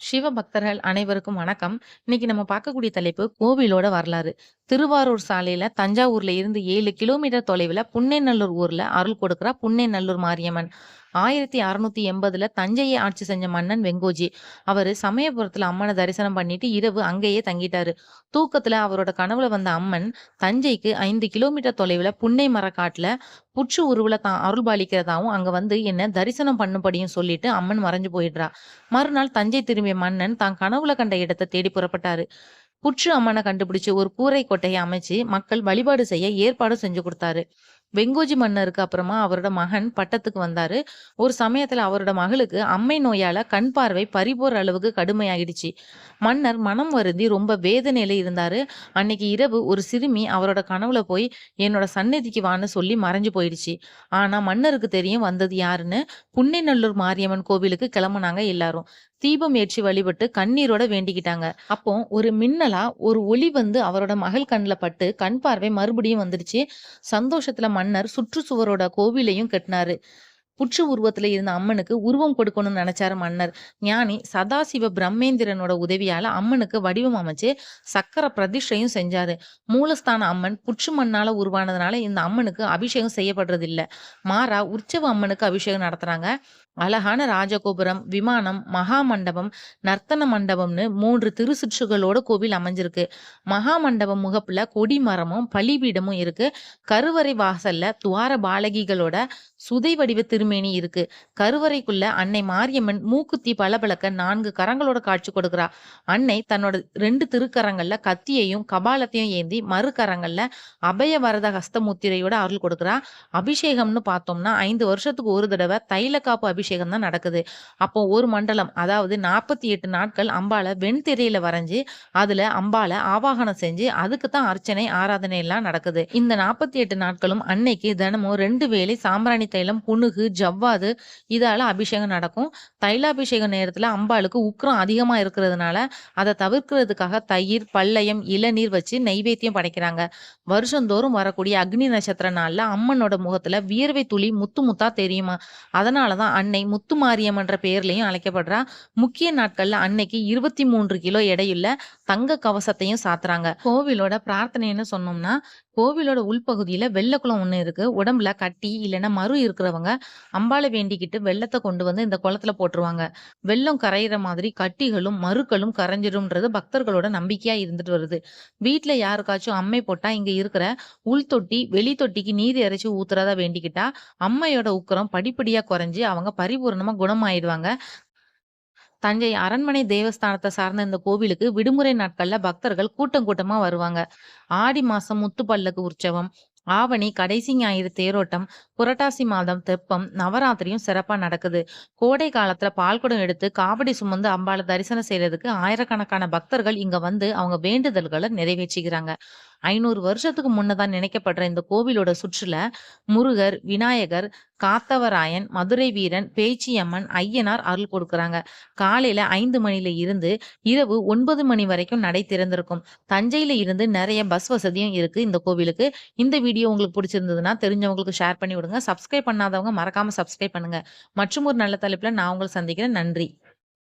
சிவ பக்தர்கள் அனைவருக்கும் வணக்கம். இன்னைக்கு நம்ம பார்க்கக்கூடிய தலைப்பு கோவிலோட வரலாறு. திருவாரூர் சாலையில தஞ்சாவூர்ல இருந்து ஏழு கிலோமீட்டர் தொலைவுல புன்னைநல்லூர் ஊர்ல அருள் கொடுக்கிறா புன்னைநல்லூர் மாரியம்மன். 1680ல தஞ்சையை ஆட்சி செஞ்ச மன்னன் வெங்கோஜி. அவர் சமயபுரத்துல அம்மனை தரிசனம் பண்ணிட்டு இரவு அங்கேயே தங்கிட்டாரு. தூக்கத்துல அவரோட கனவுல வந்த அம்மன், தஞ்சைக்கு ஐந்து கிலோமீட்டர் தொலைவுல புன்னை மரக்காட்டுல புற்று உருவுல தான் அருள்பாலிக்கிறதாவும், அங்க வந்து என்ன தரிசனம் பண்ணும்படியும் சொல்லிட்டு அம்மன் மறைஞ்சு போயிடுறா. மறுநாள் தஞ்சை திரும்பிய மன்னன் தான் கனவுல கண்ட இடத்தை தேடி புறப்பட்டாரு. புற்று அம்மனை கண்டுபிடிச்சு ஒரு கூரை கொட்டையை அமைச்சு மக்கள் வழிபாடு செய்ய ஏற்பாடு செஞ்சு கொடுத்தாரு வெங்கோஜி மன்னருக்கு அப்புறமா அவரோட மகன் பட்டத்துக்கு வந்தாரு. ஒரு சமயத்துல அவரோட மகளுக்கு அம்மை நோயால கண் பார்வை பறிபோற அளவுக்கு கடுமையாகிடுச்சு மன்னர் மனம் வருந்தி ரொம்ப வேதனையில இருந்தாரு. அன்னைக்கு இரவு ஒரு சிறுமி அவரோட கனவுல போய் என்னோட சந்நிதிக்கு வான்னு சொல்லி மறைஞ்சு போயிடுச்சு. ஆனா மன்னருக்கு தெரியும் வந்தது யாருன்னு. புன்னைநல்லூர் மாரியம்மன் கோவிலுக்கு கிளம்புனாங்க எல்லாரும். தீபம் ஏற்றி வழிபட்டு கண்ணீரோட வேண்டிக்கிட்டாங்க. அப்போ ஒரு மின்னலா ஒரு ஒளி வந்து அவரோட மகள் கண்ணில் பட்டு கண் பார்வை மறுபடியும் வந்துடுச்சு. சந்தோஷத்துல மன்னர் சுற்றுச்சுவரோட கோவிலையும் கட்டினாரு புற்று உருவத்துல இருந்த அம்மனுக்கு உருவம் கொடுக்கணும்னு நினைச்சாரு மன்னர். ஞானி சதாசிவ பிரம்மேந்திரனோட உதவியால அம்மனுக்கு வடிவம் அமைச்சு சக்கர பிரதிஷ்டையும் செஞ்சாரு. மூலஸ்தான அம்மன் புற்று மண்ணால உருவானதுனால இந்த அம்மனுக்கு அபிஷேகம் செய்யப்படுறது இல்ல. மாறா உற்சவ அம்மனுக்கு அபிஷேகம் நடத்துறாங்க. அழகான ராஜகோபுரம், விமானம், மகா மண்டபம், நர்த்தன மண்டபம்னு மூன்று திருச்சுற்றுகளோட கோவில் அமைஞ்சிருக்கு. மகா மண்டபம் முகப்புல கொடி மரமும், பலிபீடமும் இருக்கு. கருவறை வாசல்ல துவார பாலகிகளோட சுதை வடிவ திருமேனி இருக்கு. கருவறைக்குள்ள அன்னை மாரியம்மன் மூக்குத்தி பளபளக்க நான்கு கரங்களோட காட்சி கொடுக்கிறா. அன்னை தன்னோட ரெண்டு திருக்கரங்கள்ல கத்தியையும், கபாலத்தையும் ஏந்தி மறுக்கரங்கள்ல அபய வரத ஹஸ்தமுத்திரையோட அருள் கொடுக்குறா அபிஷேகம்னு பார்த்தோம்னா ஐந்து வருஷத்துக்கு ஒரு தடவ தைலக்காப்பு அபிஷேகம் தான் நடக்குது. அப்போ ஒரு மண்டலம் அதாவது 48 நாட்கள் அம்பாலை வெண்திரையில வரைஞ்சு, அதுல அம்பாலை ஆவாகனம் செஞ்சு அதுக்கு தான் அர்ச்சனை, ஆராதனை எல்லாம் நடக்குது. இந்த 48 நாட்களும் அன்னைக்கு தினமும் ரெண்டு வேளை சாம்பிராணி தைலம், புனுகு, ஜவ்வாது இதால அபிஷேகம் நடக்கும். தைலாபிஷேக நேரத்துல அம்பாளுக்கு உக்கிரம் அதிகமா இருக்கிறதுனால, அதை தவிர்க்கிறதுக்காக தயிர், பல்லயம், இளநீர் வச்சு நெய்வேத்தியம் படைக்கிறாங்க. வருஷந்தோறும் வரக்கூடிய அக்னி நட்சத்திர நாள்ல அம்மனோட முகத்துல வியர்வை துளி முத்து முத்தா தெரியுமா அதனால தான் அன்னை என்ற பெயர்லையும் அழைக்கப்படுறா. முக்கிய நாட்கள்ல அன்னைக்கு 23 கிலோ எடையுள்ள தங்க கவசத்தையும் சாத்துறாங்க. கோவிலோட பிரார்த்தனைன்னு சொன்னோம்னா, கோவிலோட உள்பகுதியில வெள்ளக்குளம் ஒண்ணு இருக்கு. உடம்புல கட்டி இல்லைன்னா மறு இருக்கிறவங்க அம்பாளை வேண்டிக்கிட்டு வெள்ளத்தை கொண்டு வந்து இந்த குளத்துல போட்டுருவாங்க. வெள்ளம் கரையிற மாதிரி கட்டிகளும், மறுக்களும் கரைஞ்சிரும்ன்றது பக்தர்களோட நம்பிக்கையா இருந்துட்டு வருது. வீட்டுல யாருக்காச்சும் அம்மை போட்டா இங்க இருக்கிற உள் தொட்டி, வெளி தொட்டிக்கு நீர் இறைச்சி ஊத்துறதா வேண்டிக்கிட்டா, அம்மையோட உக்கரம் படிப்படியா குறைஞ்சு அவங்க பரிபூர்ணமா குணமாயிடுவாங்க. தஞ்சை அரண்மனை தேவஸ்தானத்தை சார்ந்த இந்த கோவிலுக்கு விடுமுறை நாட்கள்ல பக்தர்கள் கூட்டம் கூட்டமா வருவாங்க. ஆடி மாசம் முத்துப்பல்லக்கு உற்சவம், ஆவணி கடைசி ஞாயிறு தேரோட்டம், புரட்டாசி மாதம் தெப்பம், நவராத்திரியும் சிறப்பா நடக்குது. கோடை காலத்துல பால்குடம் எடுத்து காவடி சுமந்து அம்பாள தரிசனம் செய்யறதுக்கு ஆயிரக்கணக்கான பக்தர்கள் இங்க வந்து அவங்க வேண்டுதல்கள நிறைவேற்றிக்கிறாங்க. ஐநூறு வருஷத்துக்கு முன்னதான் நினைக்கப்படுற இந்த கோவிலோட சுற்றுல முருகர், விநாயகர், காத்தவராயன், மதுரை வீரன், பேச்சியம்மன், ஐயனார் அருள் கொடுக்குறாங்க. காலையில ஐந்து மணில இருந்து இரவு ஒன்பது மணி வரைக்கும் நடை திறந்திருக்கும். தஞ்சையில இருந்து நிறைய பஸ் வசதியும் இருக்கு இந்த கோவிலுக்கு. இந்த வீடியோ உங்களுக்கு பிடிச்சிருந்ததுன்னா தெரிஞ்சவங்களுக்கு ஷேர் பண்ணி விடுங்க. சப்ஸ்கிரைப் பண்ணாதவங்க மறக்காம சப்ஸ்கிரைப் பண்ணுங்க. மற்றும் ஒரு நல்ல தலைப்பில் நான் உங்களை சந்திக்கிறேன். நன்றி.